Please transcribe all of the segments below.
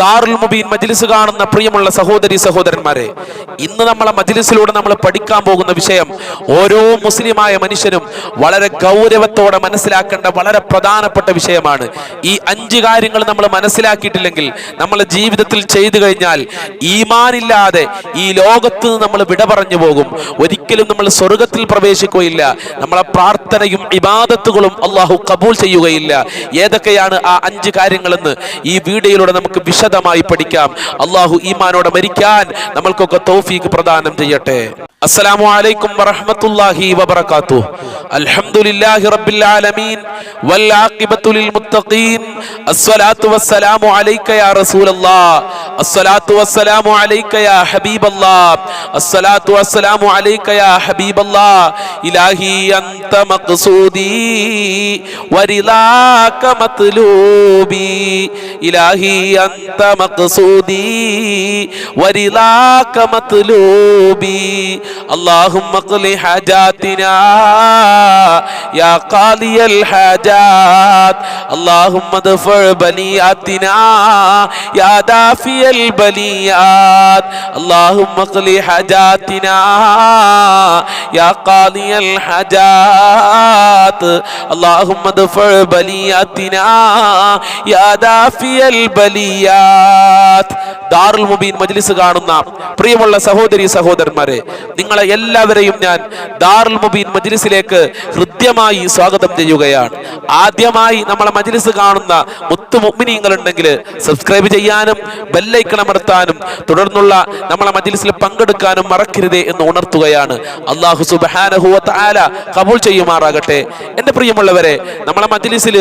ദാറുൽ മുബീൻ മജ്ലിസ് കാണുന്ന പ്രിയമുള്ള സഹോദരി സഹോദരന്മാരെ ഇന്ന് നമ്മളെ മജ്ലിസിലൂടെ നമ്മൾ പഠിക്കാൻ പോകുന്ന വിഷയം ഓരോ മുസ്ലിമായ മനുഷ്യനും വളരെ ഗൗരവത്തോടെ മനസ്സിലാക്കേണ്ട വളരെ പ്രധാനപ്പെട്ട വിഷയമാണ്. ഈ അഞ്ച് കാര്യങ്ങൾ നമ്മൾ മനസ്സിലാക്കിയിട്ടില്ലെങ്കിൽ നമ്മളെ ജീവിതത്തിൽ ചെയ്തു കഴിഞ്ഞാൽ ഈമാനില്ലാതെ ഈ ലോകത്ത് നിന്ന് നമ്മൾ വിട പറഞ്ഞു പോകും. ഒരിക്കലും നമ്മൾ സ്വർഗത്തിൽ പ്രവേശിക്കുകയില്ല. നമ്മളെ പ്രാർത്ഥനയും ഇബാദത്തുകളും അള്ളാഹു കബൂൽ ചെയ്യുകയില്ല. ഏതൊക്കെയാണ് ആ അഞ്ച് കാര്യങ്ങളെന്ന് ഈ വീഡിയോയിലൂടെ നമുക്ക് വിശദമായി പഠിക്കാം. അള്ളാഹു ഈമാനോടെ മരിക്കാൻ നമ്മൾക്കൊക്കെ തൗഫീഖ് പ്രദാനം ചെയ്യട്ടെ. അസ്സലാമു അലൈക്കും വറഹ്മത്തുള്ളാഹി വബറകാതുഹു അൽഹംദുലില്ലാഹി റബ്ബിൽ ആലമീൻ. ലിൽ മുത്തഖീൻ. അസ്സലാത്തു വസ്സലാമു അലൈക യാ അസ്സലാത്തു വസ്സലാമു അലൈക യാ അസ്സലാത്തു വസ്സലാമു അലൈക യാ ഹബീബല്ലാഹ് ഇലാഹി അൻത മഖ്സൂദി വരിലാക മത്ലൂബി. ഇലാഹി غاية مقصودي ورضاك مطلوبي. اللهم أقل حاجاتنا يا قاضي الحاجات اللهم ادفع بلياتنا يا دافي البليات اللهم اقل حاجاتنا يا قاضي الحاجات اللهم ادفع بلياتنا يا دافي البليات ദാറുൽ മുബീൻ മജ്ലിസ് കാണുന്ന പ്രിയമുള്ള സഹോദരി സഹോദരന്മാരെ നിങ്ങളെ എല്ലാവരെയും ഞാൻ ദാറുൽ മുബീൻ മജ്ലിസിലേക്ക് ഹൃദ്യമായി സ്വാഗതം ചെയ്യുകയാണ്. ആദ്യമായി നമ്മളെ മജ്ലിസ് കാണുന്ന മുത്തു മുഅ്മിനീങ്ങൾ ഉണ്ടെങ്കിൽ സബ്സ്ക്രൈബ് ചെയ്യാനും ബെല്ലൈക്കൺ അമർത്താനും തുടർന്നുള്ള നമ്മളെ മജ്ലിസിൽ പങ്കെടുക്കാനും മറക്കരുതേ എന്ന് ഉണർത്തുകയാണ്. അള്ളാഹു സുബാനഹുവത്ത് ആല കബൂൾ ചെയ്യുമാറാകട്ടെ. എന്റെ പ്രിയമുള്ളവരെ നമ്മളെ മജ്ലിസിൽ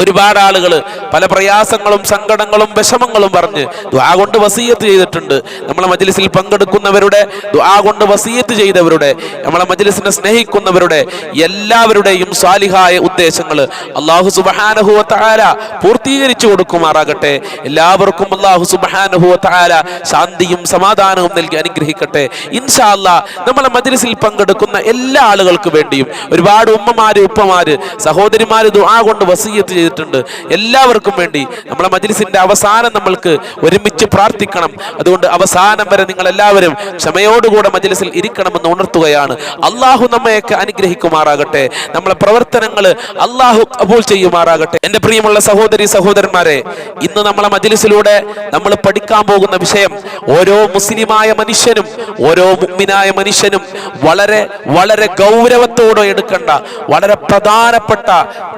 ഒരുപാട് ആളുകൾ പല പ്രയാസങ്ങളും സങ്കടങ്ങളും വിഷമങ്ങളും പറഞ്ഞ് ദ്വാ കൊണ്ട് വസീയത്ത് ചെയ്തിട്ടുണ്ട്. നമ്മളെ മജ്ലിസിൽ പങ്കെടുക്കുന്നവരുടെ ദുആ കൊണ്ട് വസീയത്ത് ചെയ്തവരുടെ നമ്മളെ മജ്ലിസിനെ സ്നേഹിക്കുന്നവരുടെ എല്ലാവരുടെയും സ്വാലിഹായ ഉദ്ദേശങ്ങൾ അള്ളാഹു സുബഹാനഹുവ താര പൂർത്തീകരിച്ചു കൊടുക്കുമാറാകട്ടെ. എല്ലാവർക്കും അള്ളാഹു സുബഹാനഹുവ താര ശാന്തിയും സമാധാനവും നൽകി അനുഗ്രഹിക്കട്ടെ. ഇൻഷാ അല്ലാ നമ്മളെ മജ്ലിസിൽ പങ്കെടുക്കുന്ന എല്ലാ ആളുകൾക്ക് വേണ്ടിയും ഒരുപാട് ഉമ്മമാര് ഉപ്പമാര് സഹോദരിമാര് ദുആ കൊണ്ട് വസീയത്ത് ചെയ്തിട്ടുണ്ട്. എല്ലാവർക്കും വേണ്ടി നമ്മളെ മജ്ലിസിന്റെ അവസാനം നമ്മൾക്ക് ഒരുമിച്ച് പ്രാർത്ഥിക്കണം. അതുകൊണ്ട് അവസാനം വരെ നിങ്ങൾ എല്ലാവരും ക്ഷമയോടുകൂടെ മജലിസിൽ ഇരിക്കണമെന്ന് ഉണർത്തുകയാണ്. അള്ളാഹു നമ്മയൊക്കെ അനുഗ്രഹിക്കുമാറാകട്ടെ. നമ്മളെ പ്രവർത്തനങ്ങൾ അള്ളാഹു കബൂൽ ചെയ്യുമാറാകട്ടെ. എന്റെ പ്രിയമുള്ള സഹോദരി സഹോദരന്മാരെ ഇന്ന് നമ്മളെ മജലിസിലൂടെ നമ്മൾ പഠിക്കാൻ പോകുന്ന വിഷയം ഓരോ മുസ്ലിമായ മനുഷ്യനും ഓരോ മുഗ്മിനായ മനുഷ്യനും വളരെ വളരെ ഗൗരവത്തോടെ എടുക്കേണ്ട വളരെ പ്രധാനപ്പെട്ട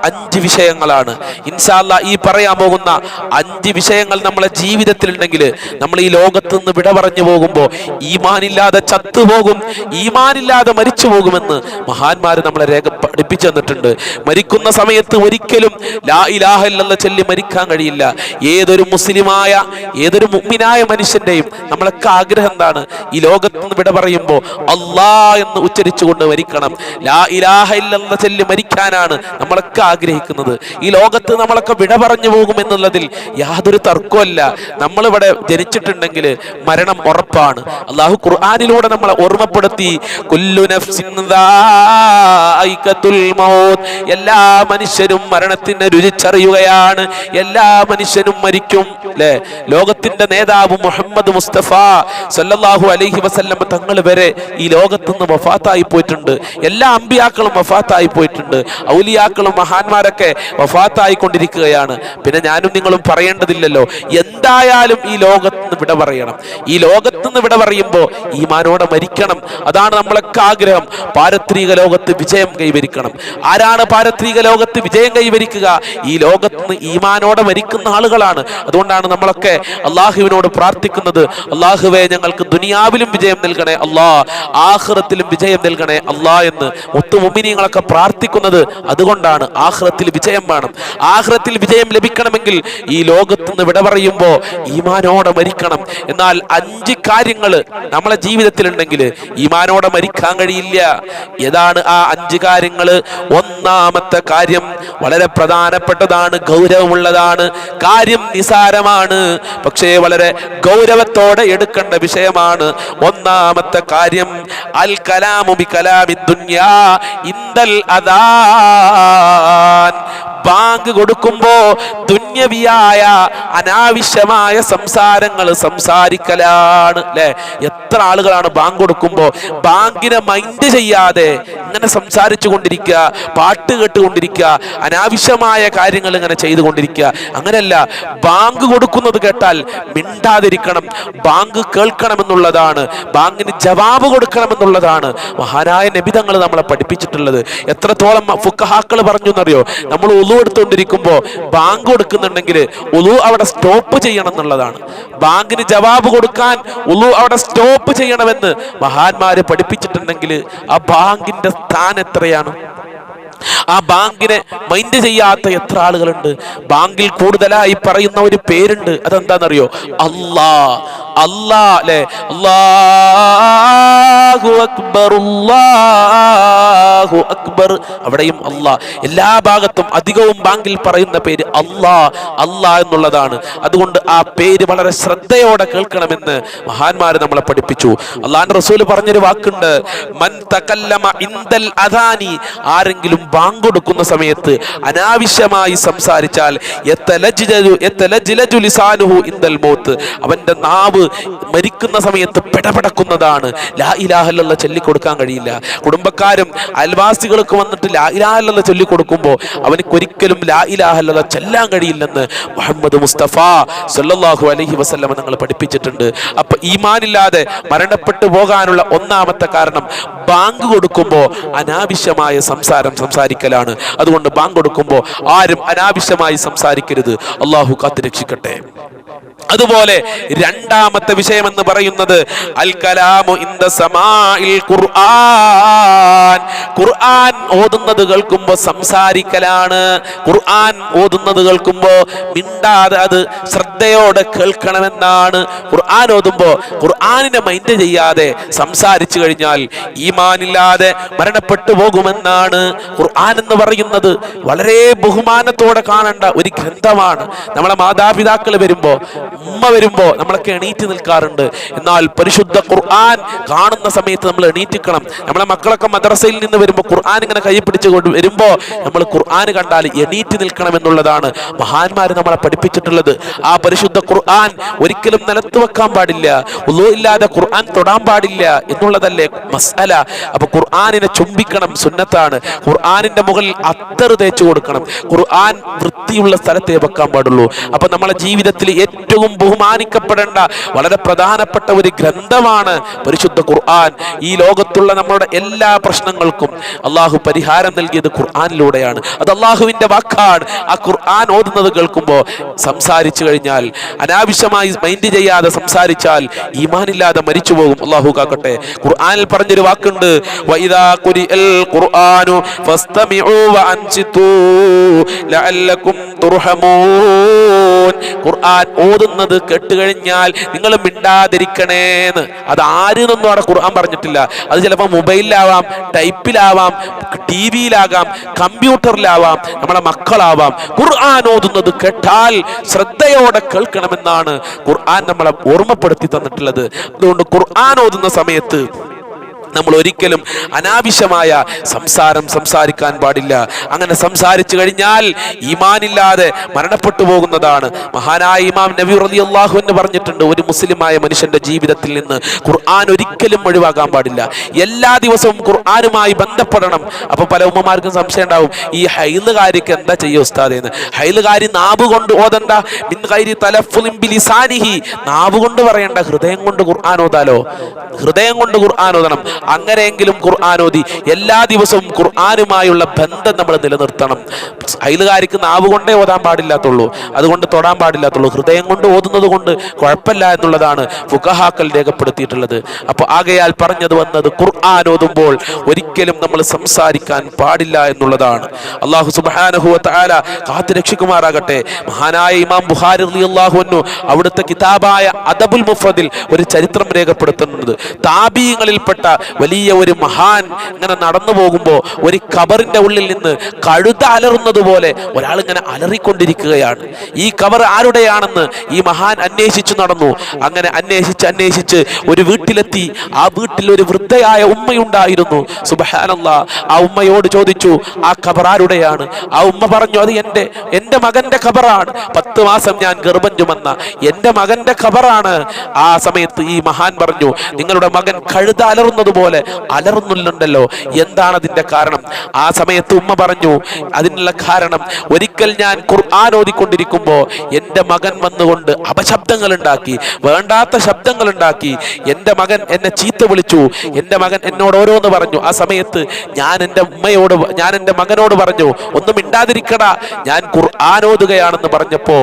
അഞ്ച് വിഷയങ്ങളാണ്. ഇൻഷാല്ല ഈ പറയാൻ പോകുന്ന അഞ്ച് വിഷയങ്ങൾ നമ്മളെ ജീവിതത്തിൽ ഉണ്ടെങ്കിൽ നമ്മൾ ഈ ലോകത്ത് നിന്ന് വിട പറഞ്ഞു പോകുമ്പോൾ ഈമാനില്ലാതെ ചത്തുപോകും ഈമാനില്ലാതെ മരിച്ചു പോകുമെന്ന് മഹാന്മാർ നമ്മളെ രേഖ പഠിപ്പിച്ചു തന്നിട്ടുണ്ട്. മരിക്കുന്ന സമയത്ത് ഒരിക്കലും ലാ ഇലാഹല്ലെന്ന ചൊല്ലി മരിക്കാൻ കഴിയില്ല. ഏതൊരു മുസ്ലിമായ ഏതൊരു മുഗ്മിനായ മനുഷ്യന്റെയും നമ്മളൊക്കെ ആഗ്രഹം എന്താണ്? ഈ ലോകത്ത് നിന്ന് വിട പറയുമ്പോൾ അള്ളാ എന്ന് ഉച്ചരിച്ചുകൊണ്ട് മരിക്കണം. ലാ ഇലാഹ ചൊല്ലി മരിക്കാനാണ് നമ്മളൊക്കെ ആഗ്രഹിക്കുന്നത്. ഈ ലോകത്ത് നമ്മളൊക്കെ വിട പറഞ്ഞു പോകും എന്നുള്ളതിൽ യാതൊരു തർക്കമല്ല നമ്മളിവിടെ ജനിച്ചിട്ടുണ്ടെങ്കിൽ മരണം ഉറപ്പാണ്. അള്ളാഹു ഖുർആാനിലൂടെ നമ്മളെ ഓർമ്മപ്പെടുത്തി എല്ലാ മനുഷ്യരും മരണത്തിന് രുചിച്ചറിയുകയാണ്. എല്ലാ മനുഷ്യനും മരിക്കും അല്ലെ ലോകത്തിന്റെ നേതാവ് മുഹമ്മദ് മുസ്തഫ സല്ലാഹു അലൈഹി വസല്ലം തങ്ങൾ വരെ ഈ ലോകത്തു നിന്ന് വഫാത്തായി പോയിട്ടുണ്ട്. എല്ലാ അമ്പിയാക്കളും വഫാത്തായി പോയിട്ടുണ്ട്. ഔലിയാക്കളും മഹാന്മാരൊക്കെ വഫാത്തായി കൊണ്ടിരിക്കുകയാണ് പിന്നെ ഞാനും നിങ്ങളും പറയേണ്ടതില്ലല്ലോ. എന്തായാലും ഈ ലോകത്ത് നിന്ന് വിട പറയണം. ഈ ലോകത്ത് നിന്ന് വിട പറയുമ്പോൾ ഈമാനോടെ മരിക്കണം. അതാണ് നമ്മളൊക്കെ ആഗ്രഹം. പാരത്രിക ലോകത്ത് വിജയം കൈവരിക്കണം. ആരാണ് പാരത്രിക ലോകത്ത് വിജയം കൈവരിക്കുക? ഈ ലോകത്ത് നിന്ന് ഈമാനോടെ മരിക്കുന്ന ആളുകളാണ്. അതുകൊണ്ടാണ് നമ്മളൊക്കെ അള്ളാഹുവിനോട് പ്രാർത്ഥിക്കുന്നത്. അള്ളാഹുവെ ഞങ്ങൾക്ക് ദുനിയാവിലും വിജയം നൽകണേ അള്ളാ. ആഹ്റത്തിലും വിജയം നൽകണേ അള്ളാ എന്ന് മുത്തുമുമിനിങ്ങളൊക്കെ പ്രാർത്ഥിക്കുന്നത് അതുകൊണ്ടാണ് ആഹ്റത്തിൽ വിജയം വേണം. ആഹ്റത്തിൽ വിജയം ലഭിക്കണമെങ്കിൽ ഈ ലോകത്ത് നിന്ന് വിട പറയുമ്പോൾ ഈമാൻ ഈമാനോടെ മരിക്കണം. എന്നാൽ അഞ്ച് കാര്യങ്ങൾ നമ്മളെ ജീവിതത്തിലുണ്ടെങ്കിൽ ഈമാനോടെ മരിക്കാൻ കഴിയില്ല. ഏതാണ് ആ അഞ്ച് കാര്യങ്ങൾ? ഒന്നാമത്തെ കാര്യം വളരെ പ്രധാനപ്പെട്ടതാണ് ഗൗരവമുള്ളതാണ്. കാര്യം നിസാരമാണ് പക്ഷേ വളരെ ഗൗരവത്തോടെ എടുക്കേണ്ട വിഷയമാണ്. ഒന്നാമത്തെ കാര്യം അൽ കലാമു ബി കലാമി ദുന്യാ ഇന്ദൽ അദാൻ. ബാങ്ക് കൊടുക്കുമ്പോ ദുന്യവിയായ അനാവശ്യമായ സംസാരങ്ങൾ സംസാരിക്കലാണ് അല്ലെ എത്ര ആളുകളാണ് ബാങ്ക് കൊടുക്കുമ്പോ? ബാങ്കിനെ മൈൻഡ് ചെയ്യാതെ ഇങ്ങനെ സംസാരിച്ചു കൊണ്ടിരിക്കുക പാട്ട് കേട്ടുകൊണ്ടിരിക്കുക അനാവശ്യമായ കാര്യങ്ങൾ ഇങ്ങനെ ചെയ്തുകൊണ്ടിരിക്കുക. അങ്ങനെയല്ല ബാങ്ക് കൊടുക്കുന്നത് കേട്ടാൽ മിണ്ടാതിരിക്കണം ബാങ്ക് കേൾക്കണമെന്നുള്ളതാണ് ബാങ്കിന് ജവാബ് കൊടുക്കണമെന്നുള്ളതാണ്. മഹാനായ നബിതങ്ങൾ നമ്മളെ പഠിപ്പിച്ചിട്ടുള്ളത്. എത്രത്തോളം ഫുക്കഹാക്കൾ പറഞ്ഞു എന്നറിയോ നമ്മൾ ഉളു എടുത്തുകൊണ്ടിരിക്കുമ്പോൾ ബാങ്ക് കൊടുക്കുന്നുണ്ടെങ്കിൽ ഉളു അവിടെ സ്റ്റോപ്പ് ചെയ്യണം എന്നുള്ളതാണ് ബാങ്കിന് ജവാബ് കൊടുക്കാൻ ഉളു അവിടെ സ്റ്റോപ്പ് ചെയ്യണമെന്ന് മഹാന്മാര് പഠിപ്പിച്ചിട്ടുണ്ടെങ്കിൽ ആ ബാങ്കിന്റെ സ്ഥാനം എത്രയാണ്? ആ ബാങ്കിനെ മൈൻഡ് ചെയ്യാത്ത എത്ര ആളുകളുണ്ട്. ബാങ്കിൽ കൂടുതലായി പറയുന്ന ഒരു പേരുണ്ട്. അതെന്താണെന്നറിയോ അല്ലാ. അല്ലാ അല്ലെ? അക്ബർ അക്ബർ. അവിടെയും അല്ലാ. എല്ലാ ഭാഗത്തും അധികവും ബാങ്കിൽ പറയുന്ന പേര് അല്ലാ. അല്ലാ എന്നുള്ളതാണ്. അതുകൊണ്ട് ആ പേര് വളരെ ശ്രദ്ധയോടെ കേൾക്കണമെന്ന് മഹാന്മാര് നമ്മളെ പഠിപ്പിച്ചു. അള്ളാഹാൻ റസൂൽ പറഞ്ഞൊരു വാക്കുണ്ട്. മൻ തകല്ലമ ഇന്ദൽ അദാനി. ആരെങ്കിലും കൊടുക്കുന്ന സമയത്ത് അനാവശ്യമായി സംസാരിച്ചാൽ യത്തലജ്ജലു- മോത്ത്. അവന്റെ നാവ് മരിക്കുന്ന സമയത്ത് പിടപെടക്കുന്നതാണ്. ലാ ചൊല്ലിക്കൊടുക്കാൻ കഴിയില്ല. കുടുംബക്കാരും അയൽവാസികൾക്ക് വന്നിട്ട് ലാ ചൊല്ലിക്കൊടുക്കുമ്പോൾ അവനക്കൊരിക്കലും ലാ ഇലാഹല്ല ചെല്ലാൻ കഴിയില്ലെന്ന് മുഹമ്മദ് മുസ്തഫ സല്ലല്ലാഹു അലഹി വസല്ലമ നിങ്ങൾ പഠിപ്പിച്ചിട്ടുണ്ട്. അപ്പൊ ഈമാനില്ലാതെ മരണപ്പെട്ടു പോകാനുള്ള ഒന്നാമത്തെ കാരണം ബാങ്ക് കൊടുക്കുമ്പോൾ അനാവശ്യമായ സംസാരം സംസാരിക്കലാണ്. അതുകൊണ്ട് ബാങ്ക് കൊടുക്കുമ്പോൾ ആരും അനാവശ്യമായി സംസാരിക്കരുത്. അള്ളാഹു കാത്തുരക്ഷിക്കട്ടെ അതുപോലെ രണ്ടാമത്തെ വിഷയം എന്ന് പറയുന്നത് അൽ കലാമു ഇന്ദ സമാഇൽ ഖുർആൻ. ഖുർആൻ ഓതുന്നത് കേൾക്കുമ്പോൾ സംസാരിക്കലാണ്. ഖുർആൻ ഓതുന്നത് കേൾക്കുമ്പോൾ മിണ്ടാതെ അത് ശ്രദ്ധയോടെ കേൾക്കണമെന്നാണ്. ഖുർആൻ ഓതുമ്പോൾ ഖുർആനിനെ മൈൻഡ് ചെയ്യാതെ സംസാരിച്ചു കഴിഞ്ഞാൽ ഈമാനില്ലാതെ മരണപ്പെട്ടു പോകുമെന്നാണ്. ഖുർആൻ എന്ന് പറയുന്നത് വളരെ ബഹുമാനത്തോടെ കാണേണ്ട ഒരു ഗ്രന്ഥമാണ്. നമ്മളെ മാതാപിതാക്കൾ വരുമ്പോ ഉമ്മ വരുമ്പോ നമ്മളൊക്കെ എണീറ്റ് നിൽക്കാറുണ്ട്. എന്നാൽ പരിശുദ്ധ ഖുർആൻ കാണുന്ന സമയത്ത് നമ്മൾ എണീറ്റിക്കണം. നമ്മളെ മക്കളൊക്കെ മദ്രസയിൽ നിന്ന് വരുമ്പോൾ ഖുർആൻ ഇങ്ങനെ കൈ പിടിച്ച് കൊണ്ട് വരുമ്പോ നമ്മൾ ഖുർആൻ കണ്ടാൽ എണീറ്റ് നിൽക്കണം എന്നുള്ളതാണ് മഹാന്മാർ നമ്മളെ പഠിപ്പിച്ചിട്ടുള്ളത്. ആ പരിശുദ്ധ ഖുർആൻ ഒരിക്കലും നിലത്ത് വെക്കാൻ പാടില്ല. ഉള്ളൂ ഇല്ലാതെ ഖുർആൻ തൊടാൻ പാടില്ല എന്നുള്ളതല്ലേ മസ്അല. അപ്പൊ ഖുർആനിനെ ചുംബിക്കണം സുന്നത്താണ്. ഖുർആനിന്റെ മുകളിൽ അത്തർ തേച്ചു കൊടുക്കണം. ഖുർആൻ വൃത്തിയുള്ള സ്ഥലത്തേ വെക്കാൻ പാടുള്ളൂ. അപ്പൊ നമ്മളെ ജീവിതത്തിൽ ഏറ്റവും ബഹുമാനിക്കപ്പെടേണ്ട വളരെ പ്രധാനപ്പെട്ട ഒരു ഗ്രന്ഥമാണ് പരിശുദ്ധ ഖുർആൻ. ഈ ലോകത്തുള്ള നമ്മുടെ എല്ലാ പ്രശ്നങ്ങൾക്കും അള്ളാഹു പരിഹാരം നൽകിയത് ഖുർആാനിലൂടെയാണ്. അത് അള്ളാഹുവിന്റെ വാക്കാണ്. ആ ഖുർആൻ ഓതുന്നത് കേൾക്കുമ്പോൾ സംസാരിച്ചു കഴിഞ്ഞാൽ അനാവശ്യമായി മൈൻഡ് ചെയ്യാതെ സംസാരിച്ചാൽ ഈമാനില്ലാതെ മരിച്ചു പോകും. അള്ളാഹു കാക്കട്ടെ. ഖുർആനിൽ പറഞ്ഞൊരു വാക്കുണ്ട് ഖുർആൻ ഓതുന്നത് കേട്ടുകഴിഞ്ഞാൽ നിങ്ങൾ മിണ്ടാതിരിക്കണേന്ന്. അത് ആരെന്നൊന്നും അവിടെ ഖുർആൻ പറഞ്ഞിട്ടില്ല. അത് ചിലപ്പോൾ മൊബൈലിലാവാം ടൈപ്പിലാവാം ടി വിയിലാകാം കമ്പ്യൂട്ടറിലാവാം നമ്മളെ മക്കളാവാം. ഖുർആൻ ഓതുന്നത് കേട്ടാൽ ശ്രദ്ധയോടെ കേൾക്കണമെന്നാണ് ഖുർആൻ നമ്മളെ ഓർമ്മപ്പെടുത്തി തന്നിട്ടുള്ളത്. അതുകൊണ്ട് ഖുർആൻ ഓതുന്ന സമയത്ത് നമ്മൾ ഒരിക്കലും അനാവശ്യമായ സംസാരം സംസാരിക്കാൻ പാടില്ല. അങ്ങനെ സംസാരിച്ചു കഴിഞ്ഞാൽ ഈമാനില്ലാതെ മരണപ്പെട്ടു പോകുന്നതാണ്. മഹാനായ ഇമാം നബി റലി അള്ളാഹു എന്ന് പറഞ്ഞിട്ടുണ്ട് ഒരു മുസ്ലിമായ മനുഷ്യന്റെ ജീവിതത്തിൽ നിന്ന് ഖുർആൻ ഒരിക്കലും ഒഴിവാക്കാൻ പാടില്ല. എല്ലാ ദിവസവും ഖുർആനുമായി ബന്ധപ്പെടണം. അപ്പൊ പല ഉമ്മമാർക്കും സംശയം ഉണ്ടാവും ഈ ഹൈലുകാരിക്ക് എന്താ ചെയ്യുക ഉസ്താദേന്ന് ഹൈലുകാരി നാബ് കൊണ്ട് ഓതണ്ട നാവ് കൊണ്ട് പറയണ്ട ഹൃദയം കൊണ്ട് ഖുർആൻ ഹൃദയം കൊണ്ട് ഖുർആൻ അങ്ങനെയെങ്കിലും ഖുർആൻ എല്ലാ ദിവസവും ഖുർആനുമായുള്ള ബന്ധം നമ്മൾ നിലനിർത്തണം. അയലുകാരിക്ക് നാവ് കൊണ്ടേ ഓതാൻ പാടില്ലാത്തുള്ളൂ. അതുകൊണ്ട് തൊടാൻ പാടില്ലാത്തുള്ളൂ. ഹൃദയം കൊണ്ട് ഓതുന്നത് കൊണ്ട് കുഴപ്പമില്ല എന്നുള്ളതാണ് ഫുഖഹാക്കൽ രേഖപ്പെടുത്തിയിട്ടുള്ളത്. അപ്പോൾ ആകയാൽ പറഞ്ഞത് വന്നത് ഖുർആൻ ഓതുമ്പോൾ ഒരിക്കലും നമ്മൾ സംസാരിക്കാൻ പാടില്ല എന്നുള്ളതാണ്. അള്ളാഹു സുബാനഹുവ കാത്തു രക്ഷിക്കുമാറാകട്ടെ മഹാനായ ഇമാം ബുഹാരി അൻഹു അവിടുത്തെ കിതാബായ അദബുൽ മുഫദിൽ ഒരു ചരിത്രം രേഖപ്പെടുത്തുന്നത് താബീങ്ങളിൽപ്പെട്ട വലിയ ഒരു മഹാൻ ഇങ്ങനെ നടന്നു പോകുമ്പോൾ ഒരു കബറിന്റെ ഉള്ളിൽ നിന്ന് കഴുത അലറുന്നത് പോലെ ഒരാൾ ഇങ്ങനെ അലറിക്കൊണ്ടിരിക്കുകയാണ്. ഈ കബർ ആരുടെയാണെന്ന് ഈ മഹാൻ അന്വേഷിച്ചു നടന്നു. അങ്ങനെ അന്വേഷിച്ച് അന്വേഷിച്ച് ഒരു വീട്ടിലെത്തി. ആ വീട്ടിൽ ഒരു വൃദ്ധയായ ഉമ്മയുണ്ടായിരുന്നു. സുബഹാനല്ല ആ ഉമ്മയോട് ചോദിച്ചു ആ കബർ ആരുടെയാണ്? ആ ഉമ്മ പറഞ്ഞു അത് എന്റെ എന്റെ മകന്റെ കബറാണ് പത്ത് മാസം ഞാൻ ഗർഭം ചുമന്ന എന്റെ മകന്റെ ഖബറാണ്. ആ സമയത്ത് ഈ മഹാൻ പറഞ്ഞു നിങ്ങളുടെ മകൻ കഴുത അലറുന്നത് പോലെ അലറുന്നില്ലുണ്ടല്ലോ എന്താണ് അതിന്റെ കാരണം? ആ സമയത്ത് ഉമ്മ പറഞ്ഞു അതിനുള്ള കാരണം ഒരിക്കൽ ഞാൻ ഖുർആൻ ഓതിക്കൊണ്ടിരിക്കുമ്പോൾ എന്റെ മകൻ വന്നുകൊണ്ട് അപശബ്ദങ്ങൾ ഉണ്ടാക്കി വേണ്ടാത്ത ശബ്ദങ്ങൾ ഉണ്ടാക്കി എന്റെ മകൻ എന്നെ ചീത്ത വിളിച്ചു എന്റെ മകൻ എന്നോട് ഓരോന്ന് പറഞ്ഞു. ആ സമയത്ത് ഞാൻ എന്റെ ഉമ്മയോട് ഞാൻ എന്റെ മകനോട് പറഞ്ഞു ഒന്നും ഇണ്ടാതിരിക്കടാ ഞാൻ ഖുർആൻ ഓതുകയാണെന്ന് പറഞ്ഞപ്പോ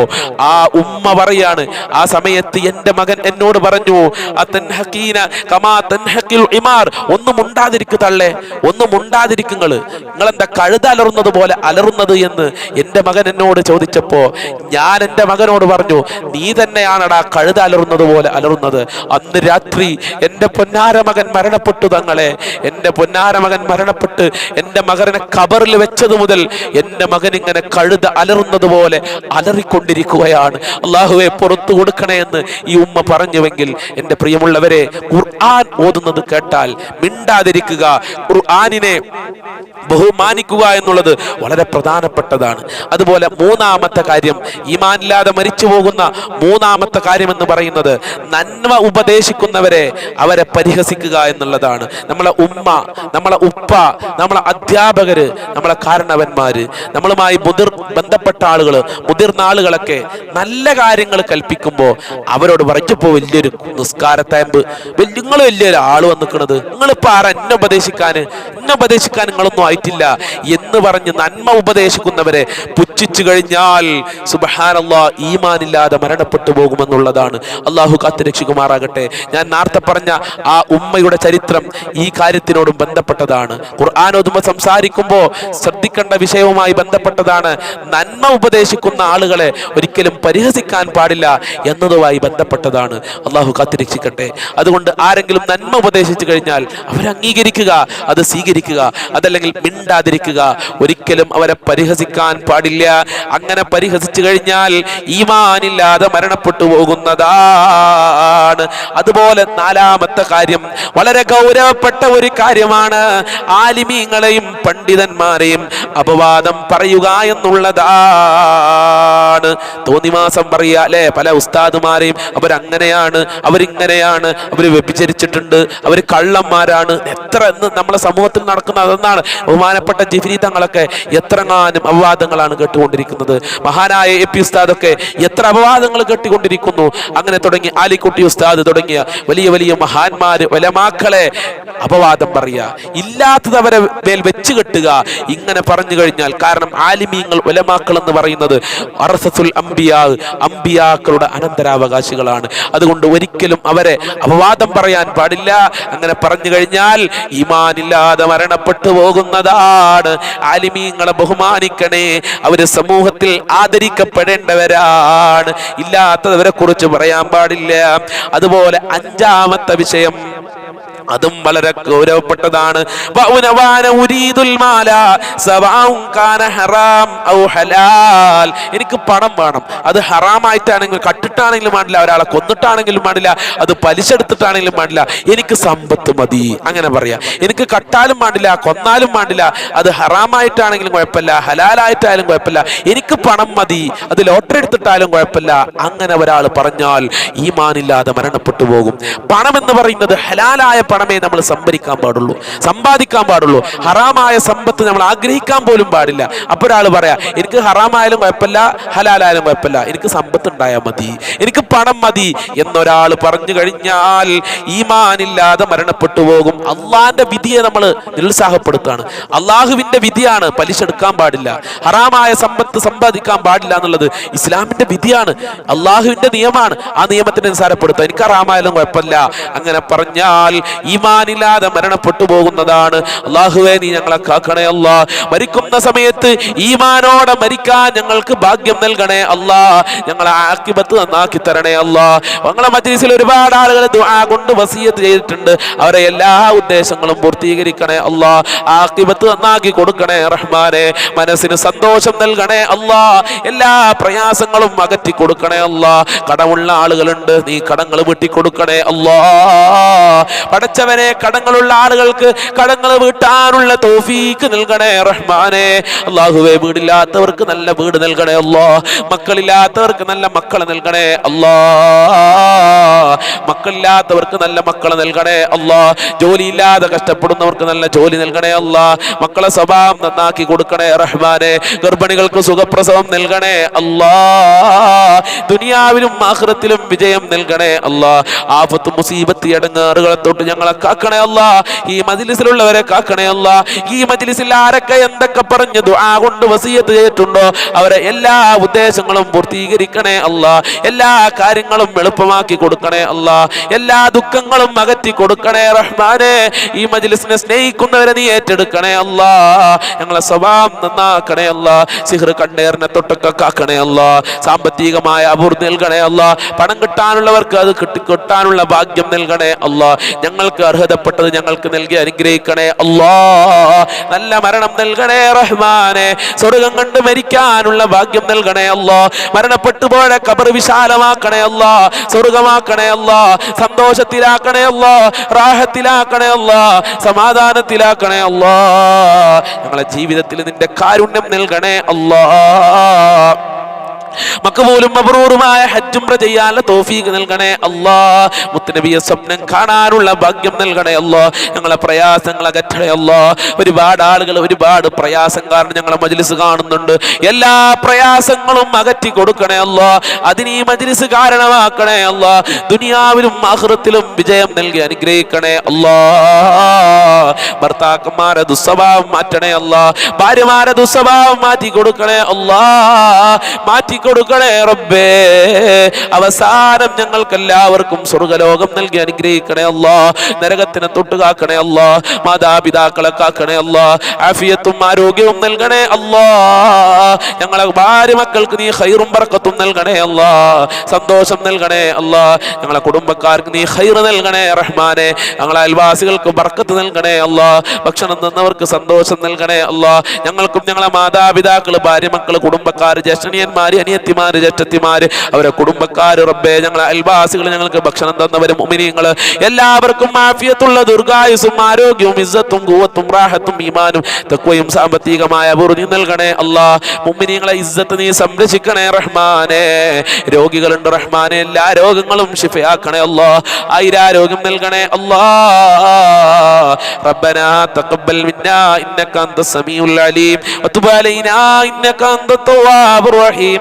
ആ ഉമ്മ പറയാണ് ആ സമയത്ത് എന്റെ മകൻ എന്നോട് പറഞ്ഞു "അതൻഹഖീന കമാ തൻഹഖിൽ ഇമാർ ഒന്നും ഉണ്ടാതിരിക്കു തള്ളേ ഒന്നും ഉണ്ടാതിരിക്കുങ്ങൾ നിങ്ങൾ എന്താ കഴുത അലറുന്നത് പോലെ അലറുന്നത് എന്ന് എന്റെ മകൻ എന്നോട് ചോദിച്ചപ്പോ ഞാൻ എന്റെ മകനോട് പറഞ്ഞു നീ തന്നെയാണടാ കഴുത അലറുന്നത് പോലെ അലറുന്നത്. അന്ന് രാത്രി എന്റെ പൊന്നാര മകൻ മരണപ്പെട്ടു തങ്ങളെ. എന്റെ പൊന്നാര മകൻ മരണപ്പെട്ട് എന്റെ മകനെ കബറിൽ വെച്ചത് മുതൽ എന്റെ മകൻ ഇങ്ങനെ കഴുത അലറുന്നത് പോലെ അലറിക്കൊണ്ടിരിക്കുകയാണ്. അള്ളാഹുവെ പുറത്തു കൊടുക്കണേ എന്ന് ഈ ഉമ്മ പറഞ്ഞുവെങ്കിൽ എന്റെ പ്രിയമുള്ളവരെ ഖുർആൻ ഓതുന്നത് കേട്ടാൽ മിണ്ടാതിരിക്കുക. ഖുർആാനിനെ ബഹുമാനിക്കുക എന്നുള്ളത് വളരെ പ്രധാനപ്പെട്ടതാണ്. അതുപോലെ മൂന്നാമത്തെ കാര്യം ഈമാനില്ലാതെ മരിച്ചു പോകുന്ന മൂന്നാമത്തെ കാര്യം എന്ന് പറയുന്നത് നന്മ ഉപദേശിക്കുന്നവരെ അവരെ പരിഹസിക്കുക എന്നുള്ളതാണ്. നമ്മളെ ഉമ്മ നമ്മളെ ഉപ്പ നമ്മളെ അധ്യാപകര് നമ്മളെ കാരണവന്മാര് നമ്മളുമായി മുതിർ ബന്ധപ്പെട്ട ആളുകൾ മുതിർന്ന ആളുകളൊക്കെ നല്ല കാര്യങ്ങൾ കൽപ്പിക്കുമ്പോൾ അവരോട് പറഞ്ഞപ്പോൾ വലിയൊരു നിസ്കാരത്താമ്പ് നിങ്ങൾ വലിയൊരു ആൾ വന്നിക്കണത്. നിങ്ങളിപ്പോ ആരാ? എന്നെ ഉപദേശിക്കാൻ എന്നെ ഉപദേശിക്കാൻ നിങ്ങളൊന്നും ആയിട്ടില്ല. എന്ന് പറഞ്ഞ് നന്മ ഉപദേശിക്കുന്നവരെ പുച്ഛിച്ചു കഴിഞ്ഞാൽ സുബഹാനല്ലാ ഈമാനില്ലാതെ മരണപ്പെട്ടു പോകുമെന്നുള്ളതാണ്. അള്ളാഹു കാത്തുരക്ഷിക്കുമാറാകട്ടെ ഞാൻ നേരത്തെ പറഞ്ഞ ആ ഉമ്മയുടെ ചരിത്രം ഈ കാര്യത്തിനോടും ബന്ധപ്പെട്ടതാണ്. ഖുർആൻ ഒതുമ സംസാരിക്കുമ്പോൾ ശ്രദ്ധിക്കേണ്ട വിഷയവുമായി ബന്ധപ്പെട്ടതാണ്. നന്മ ഉപദേശിക്കുന്ന ആളുകളെ ഒരിക്കലും പരിഹസിക്കാൻ പാടില്ല എന്നതുമായി ബന്ധപ്പെട്ടതാണ്. അള്ളാഹു കാത്തിരക്ഷിക്കട്ടെ. അതുകൊണ്ട് ആരെങ്കിലും നന്മ ഉപദേശിച്ചു കഴിഞ്ഞാൽ അവരംഗീകരിക്കുക അത് സ്വീകരിക്കുക. അതല്ലെങ്കിൽ മിണ്ടാതിരിക്കുക. ഒരിക്കലും അവരെ പരിഹസിക്കാൻ പാടില്ല. അങ്ങനെ പരിഹസിച്ചു കഴിഞ്ഞാൽ ഈമാനില്ലാതെ മരണപ്പെട്ടു പോകുന്നതാണ്. അതുപോലെ നാലാമത്തെ കാര്യം വളരെ ഗൗരവപ്പെട്ട ഒരു കാര്യമാണ്. ആലിമീങ്ങളെയും പണ്ഡിതന്മാരെയും അപവാദം പറയുക എന്നുള്ളതാണ് തോന്നിമാസം പറയുക അല്ലെ? പല ഉസ്താദുമാരെയും അവരങ്ങനെയാണ് അവരിങ്ങനെയാണ് അവർ വ്യഭിചരിച്ചിട്ടുണ്ട് അവർ കള്ളന്മാരാണ്. എത്ര എന്ന് നമ്മളെ സമൂഹത്തിൽ നടക്കുന്ന അതെന്നാണ് ബഹുമാനപ്പെട്ട ജിഫിരി തങ്ങളൊക്കെ എത്രങ്ങാനും അപവാദങ്ങളാണ് കേട്ടുകൊണ്ടിരിക്കുന്നത്. മഹാനായ എ പി ഉസ്താദൊക്കെ എത്ര അപവാദങ്ങൾ കേട്ടുകൊണ്ടിരിക്കുന്നു. അങ്ങനെ തുടങ്ങി ആലിക്കുട്ടി ഉസ്താദ് തുടങ്ങിയ വലിയ വലിയ മഹാന്മാര് വലമാക്കളെ അപവാദം പറയുക. ഇല്ലാത്തത് അവരെ മേൽ വെച്ച് കെട്ടുക. ഇങ്ങനെ പറഞ്ഞു കഴിഞ്ഞാൽ കാരണം ആലിമീങ്ങൾ വലമാക്കൾ എന്ന് പറയുന്നത് അറസത്തുൽ അംബിയാ അമ്പിയാക്കളുടെ അനന്തരാവകാശികളാണ്. അതുകൊണ്ട് ഒരിക്കലും അവരെ അപവാദം പറയാൻ പാടില്ല. അങ്ങനെ പറഞ്ഞു കഴിഞ്ഞാൽ ഈമാനില്ലാതെ മരണപ്പെട്ടു പോകുന്നതാണ്. ആലിമീങ്ങളെ ബഹുമാനിക്കണേ. അവർ സമൂഹത്തിൽ ആദരിക്കപ്പെടേണ്ടവരാണ്. ഇല്ലാത്തവരെ കുറിച്ച് പറയാൻ പാടില്ല. അതുപോലെ അഞ്ചാമത്തെ വിഷയം അതും വളരെ ഗൗരവപ്പെട്ടതാണ്. എനിക്ക് പണം വേണം. അത് ഹറാമായിട്ടാണെങ്കിലും കട്ടിട്ടാണെങ്കിലും പാടില്ല ഒരാളെ കൊന്നിട്ടാണെങ്കിലും പാടില്ല അത് പലിശ എടുത്തിട്ടാണെങ്കിലും പാടില്ല എനിക്ക് സമ്പത്ത് മതി. അങ്ങനെ പറയാം. എനിക്ക് കട്ടാലും പാടില്ല കൊന്നാലും പാടില്ല അത് ഹറാമായിട്ടാണെങ്കിലും കുഴപ്പമില്ല. ഹലാലായിട്ടായാലും കുഴപ്പമില്ല. എനിക്ക് പണം മതി. അത് ലോട്ടറി എടുത്തിട്ടാലും കുഴപ്പമില്ല. അങ്ങനെ ഒരാൾ പറഞ്ഞാൽ ഈമാനില്ലാതെ മരണപ്പെട്ടു പോകും. പണം എന്ന് പറയുന്നത് ഹലാലായ പണമേ നമ്മൾ സംഭരിക്കാൻ പാടുള്ളൂ സമ്പാദിക്കാൻ പാടുള്ളൂ. ഹറാമായ സമ്പത്ത് നമ്മൾ ആഗ്രഹിക്കാൻ പോലും പാടില്ല. അപ്പൊ ഒരാൾ പറയാ എനിക്ക് ഹറാമായാലും കുഴപ്പമില്ല ഹലാലായാലും കുഴപ്പമില്ല. എനിക്ക് സമ്പത്ത് ഉണ്ടായാൽ മതി എനിക്ക് പണം മതി എന്നൊരാൾ പറഞ്ഞു കഴിഞ്ഞാൽ ഈമാനില്ലാതെ മരണപ്പെട്ടു പോകും. അള്ളാഹിന്റെ വിധിയെ നമ്മൾ നിരുത്സാഹപ്പെടുത്താണ് അള്ളാഹുവിന്റെ വിധിയാണ് പലിശ എടുക്കാൻ പാടില്ല ഹറാമായ സമ്പത്ത് സമ്പാദിക്കാൻ പാടില്ല എന്നുള്ളത് ഇസ്ലാമിന്റെ വിധിയാണ് അള്ളാഹുവിന്റെ നിയമമാണ്. ആ നിയമത്തിന് നിസ്സാരപ്പെടുത്തുക. എനിക്ക് ഹറാമായാലും കുഴപ്പമില്ല. അങ്ങനെ പറഞ്ഞാൽ ഈമാനില്ലാതെ മരണപ്പെട്ടു പോകുന്നതാണ്. അള്ളാഹുവേ നീ ഞങ്ങളെ കാക്കണേ അല്ലാ. മരിക്കുന്ന സമയത്ത് ഈമാനോടെ മരിക്കാൻ ഞങ്ങൾക്ക് ഭാഗ്യം നൽകണേ അല്ലാ. ഞങ്ങളെ ആക്കിബത്ത് നന്നാക്കി തരണേ അല്ലാ. ഞങ്ങളെ മജ്ലിസിൽ ഒരുപാട് ആളുകൾ ദുആ കൊണ്ട് വസീയത്ത് ചെയ്തിട്ടുണ്ട്. അവരെ എല്ലാ ഉദ്ദേശങ്ങളും പൂർത്തീകരിക്കണേ അല്ലാ. ആക്കിബത്ത് നന്നാക്കി കൊടുക്കണേ റഹ്മാനെ. മനസ്സിന് സന്തോഷം നൽകണേ അല്ലാ. എല്ലാ പ്രയാസങ്ങളും അകറ്റി കൊടുക്കണേ അല്ലാ. കടമുള്ള ആളുകളുണ്ട്. നീ കടങ്ങൾ വെട്ടിക്കൊടുക്കണേ അല്ലാ. പടച്ചവനെ കടങ്ങളുള്ള ആളുകൾക്ക് കടങ്ങൾ വീട്ടാനുള്ള തോഫീക്ക് നൽകണേ റഹ്മാനെ. അള്ളാഹുവെ വീടില്ലാത്തവർക്ക് നല്ല വീട് നൽകണേ അല്ലോ. മക്കളില്ലാത്തവർക്ക് നല്ല മക്കളെ നൽകണേ അല്ലാ. മക്കളില്ലാത്തവർക്ക് നല്ല മക്കളെ നൽകണേ അല്ലാ. ജോലിയില്ലാതെ കഷ്ടപ്പെടുന്നവർക്ക് നല്ല ജോലി നൽകണേ അല്ലാ. മക്കളെ സ്വഭാവം നന്നാക്കി കൊടുക്കണേ റഹ്മാനെ. ഗർഭിണികൾക്ക് സുഖപ്രസവം നൽകണേ അല്ലാ. ദുനിയാവിലും ആഖിറത്തിലും വിജയം നൽകണേ അല്ലാ. ആഫത്ത് മുസീബത്ത് അടങ്ങാറുകളെ തൊട്ട് ഞങ്ങളെ കാക്കണേ അല്ല. ഈ മജിലിസിലുള്ളവരെ കാക്കണേ അല്ല. ഈ മജിലിസിൽ ആരൊക്കെ എന്തൊക്കെ പറഞ്ഞു ദുആ കൊണ്ട് വസീയത്ത് ചെയ്തിട്ടുണ്ടോ അവരെ എല്ലാ ഉദ്ദേശങ്ങളും പൂർത്തീകരിക്കണേ അല്ല. എല്ലാ കാര്യങ്ങളും എളുപ്പമാക്കി കൊടുക്കണേ അല്ല. എല്ലാ ദുഃഖങ്ങളും അകറ്റി കൊടുക്കണേ റഹ്മാനെ. ഈ മജിലിസിനെ സ്നേഹിക്കുന്നവരെ നീ ഏറ്റെടുക്കണേ അല്ല. ഞങ്ങളെ സ്വഭാവം നന്നാക്കണേ അല്ല. സിഹർ കണ്ടേറിനെ തൊട്ടൊക്കെ കാക്കണേ അല്ല. സാമ്പത്തികമായ അഭിവൃദ്ധി നൽകണേ അല്ല. പണം കിട്ടാനുള്ളവർക്ക് അത് കിട്ടി കിട്ടാനുള്ള ഭാഗ്യം നൽകണേ അല്ലാ. ഞങ്ങൾക്ക് അർഹതപ്പെട്ടത് ഞങ്ങൾക്ക് നൽകി അനുഗ്രഹിക്കണേ. അല്ലാ നല്ല മരണം നൽകണേ റഹ്മാനെ. സ്വർഗം കണ്ട് മരിക്കാനുള്ള ഭാഗ്യം നൽകണേ അല്ലാ മരണപ്പെട്ടു പോയ കബർ വിശാലമാക്കണേ അല്ലാ സ്വർഗമാക്കണേ അല്ലാ സന്തോഷത്തിലാക്കണേ അല്ലാ റാഹത്തിലാക്കണേ അല്ലാ സമാധാനത്തിലാക്കണേ അല്ലാ ഞങ്ങളെ ജീവിതത്തിൽ നിന്റെ കാരുണ്യം നൽകണേ അല്ലാ മക്കബൂലും മബ്രൂറുമായ ഹജ്ജുംറ ചെയ്യാനുള്ള തോഫീക്ക് നൽകണേ അല്ലാ. മുത്തനബിയെ സ്വപ്നം കാണാനുള്ള ഭാഗ്യം നൽകണേ അല്ലോ. ഞങ്ങളെ പ്രയാസങ്ങൾ അകറ്റണേ അല്ലോ. ഒരുപാട് ആളുകൾ ഒരുപാട് പ്രയാസം കാരണം ഞങ്ങളെ മജ്ലിസ് കാണുന്നുണ്ട്. എല്ലാ പ്രയാസങ്ങളും അകറ്റി കൊടുക്കണേ അല്ലോ. അതിന് ഈ മജ്ലിസ് കാരണമാക്കണേ അല്ലോ. ദുനിയാവിലും ആഹൃത്തിലും വിജയം നൽകി അനുഗ്രഹിക്കണേ അല്ലോ. ഭർത്താക്കന്മാരെ ദുസ്വഭാവം മാറ്റണേ അല്ലോ. ഭാര്യമാരെ ദുസ്വഭാവം മാറ്റി കൊടുക്കണേ അല്ലാ. മാറ്റി കൊടുക്കണേ റബ്ബേ. അവസാനം ഞങ്ങൾക്ക് എല്ലാവർക്കും സ്വർഗലോകം നൽകി അനുഗ്രഹിക്കണേ അല്ലോ. നരകത്തിനെ തൊട്ട് കാക്കണേ അല്ലാ. മാതാപിതാക്കളെ കാക്കണേ അല്ലോ. ആഫിയത്തും ആരോഗ്യവും നൽകണേ അല്ലോ. ഞങ്ങളെ ഭാര്യ മക്കൾക്ക് നീ ഹൈറും പറക്കത്തും നൽകണേ അല്ല. സന്തോഷം നൽകണേ അല്ല. ഞങ്ങളെ കുടുംബക്കാർക്ക് നീ ഹൈർ നൽകണേ റഹ്മാനെ. ഞങ്ങളെ അയൽവാസികൾക്ക് ബർക്കത്ത് നൽകണേ അല്ല. ഭക്ഷണം തന്നവർക്ക് സന്തോഷം നൽകണേ അല്ല. ഞങ്ങൾക്കും ഞങ്ങളെ മാതാപിതാക്കൾ ഭാര്യ മക്കൾ കുടുംബക്കാർ ജ്യേഷ്ഠനിയന്മാര് അനിയത്തിമാര് ജ്യേഷ്ഠത്തിമാര് അവരെ കുടുംബക്കാര് റബ്ബേ ഞങ്ങളെ അയൽവാസികൾ ഞങ്ങൾക്ക് ഭക്ഷണം തന്നവരും ഉമിനിയങ്ങള് എല്ലാവർക്കും ആഫിയത്തുള്ള ദീർഘായുസും ആരോഗ്യവും ഇസ്സത്തും കൂവത്തും റാഹത്തും ഈമാനും തക്വയും സാമ്പത്തികമായ അഭിവൃദ്ധി നൽകണേ അല്ലാ മുമ്മിനിയങ്ങളെ ഇസ്സത്ത് നീ സംരക്ഷിക്കണേ റഹ്മാനെ രോഗികളുണ്ട് റഹ്മാനെ എല്ലാ രോഗങ്ങളും ഷിഫയാക്കണേ അല്ലാ ആയിരാരോഗ്യം നൽകണേ അല്ലാ ربنا تقبل منا انك انت السميع العليم وتب علينا انك انت التواب الرحيم